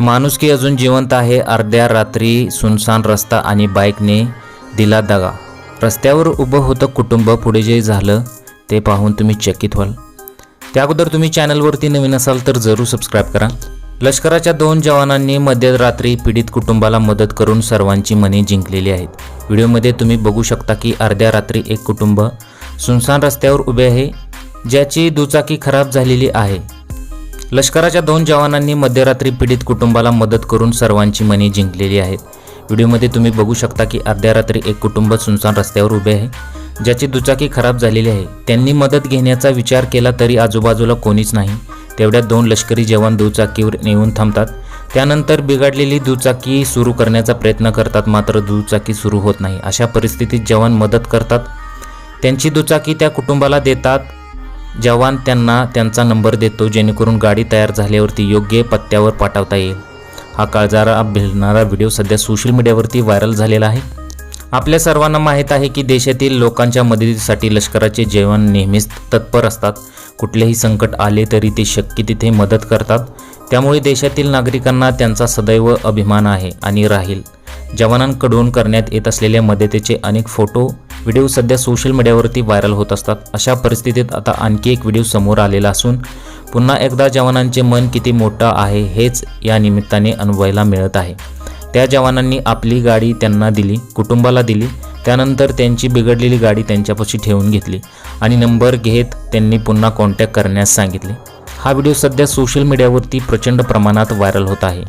माणुसकी अजून जिवंत आहे. अर्ध्या रात्री सुनसान रस्ता आणि बाईकने दिला दगा. रस्त्यावर उभं होतं कुटुंब. पुढे जे झालं ते पाहून तुम्ही चकित व्हाल. त्या अगोदर तुम्ही चॅनलवरती नवीन असाल तर जरूर सबस्क्राईब करा. लष्कराच्या दोन जवानांनी मध्यरात्री पीडित कुटुंबाला मदत करून सर्वांची मने जिंकलेली आहेत. व्हिडिओमध्ये तुम्ही बघू शकता की अर्ध्या रात्री एक कुटुंब सुनसान रस्त्यावर उभे आहे ज्याची दुचाकी खराब झालेली आहे. लष्कराच्या दोन जवानांनी मध्यरात्री पीडित कुटुंबाला मदत करून सर्वांची मने जिंकलेली आहेत व्हिडिओमध्ये तुम्ही बघू शकता की अर्ध्या रात्री एक कुटुंब सुनसान रस्त्यावर उभे आहे ज्याची दुचाकी खराब झालेली आहे. त्यांनी मदत घेण्याचा विचार केला तरी आजूबाजूला कोणीच नाही. तेवढ्यात दोन लष्करी जवान दुचाकीवर येऊन थांबतात. त्यानंतर बिघडलेली दुचाकी सुरू करण्याचा प्रयत्न करतात मात्र दुचाकी सुरू होत नाही. अशा परिस्थितीत जवान मदत करतात. त्यांची दुचाकी त्या कुटुंबाला देतात. जवान त्यांना त्यांचा नंबर देतो जेणेकरून गाडी तयार झाल्यावरती योग्य पत्त्यावर पाठवता येईल. हा काळजारा भिडणारा व्हिडिओ सध्या सोशल मीडियावरती व्हायरल झालेला आहे. आपल्या सर्वांना माहीत आहे की देशातील लोकांच्या मदतीसाठी लष्कराचे जवान नेहमीच तत्पर असतात. कुठलेही संकट आले तरी ते शक्य तिथे मदत करतात. त्यामुळे देशातील नागरिकांना त्यांचा सदैव अभिमान आहे आणि राहील. जवानांकडून करण्यात येत असलेल्या मदतीचे अनेक फोटो व्हिडिओ सध्या सोशल मीडियावरती व्हायरल होत असतात. अशा परिस्थितीत आता आणखी एक व्हिडिओ समोर आलेला असून पुन्हा एकदा जवानांचे मन किती मोठं आहे हेच या निमित्ताने अनुभवायला मिळत आहे. त्या जवानांनी आपली गाडी त्यांना दिली कुटुंबाला दिली त्यानंतर त्यांची बिघडलेली गाडी त्यांच्यापाशी ठेवून घेतली आणि नंबर घेत त्यांनी पुन्हा कॉन्टॅक्ट करण्यास सांगितले. हा व्हिडिओ सध्या सोशल मीडियावरती प्रचंड प्रमाणात व्हायरल होत आहे.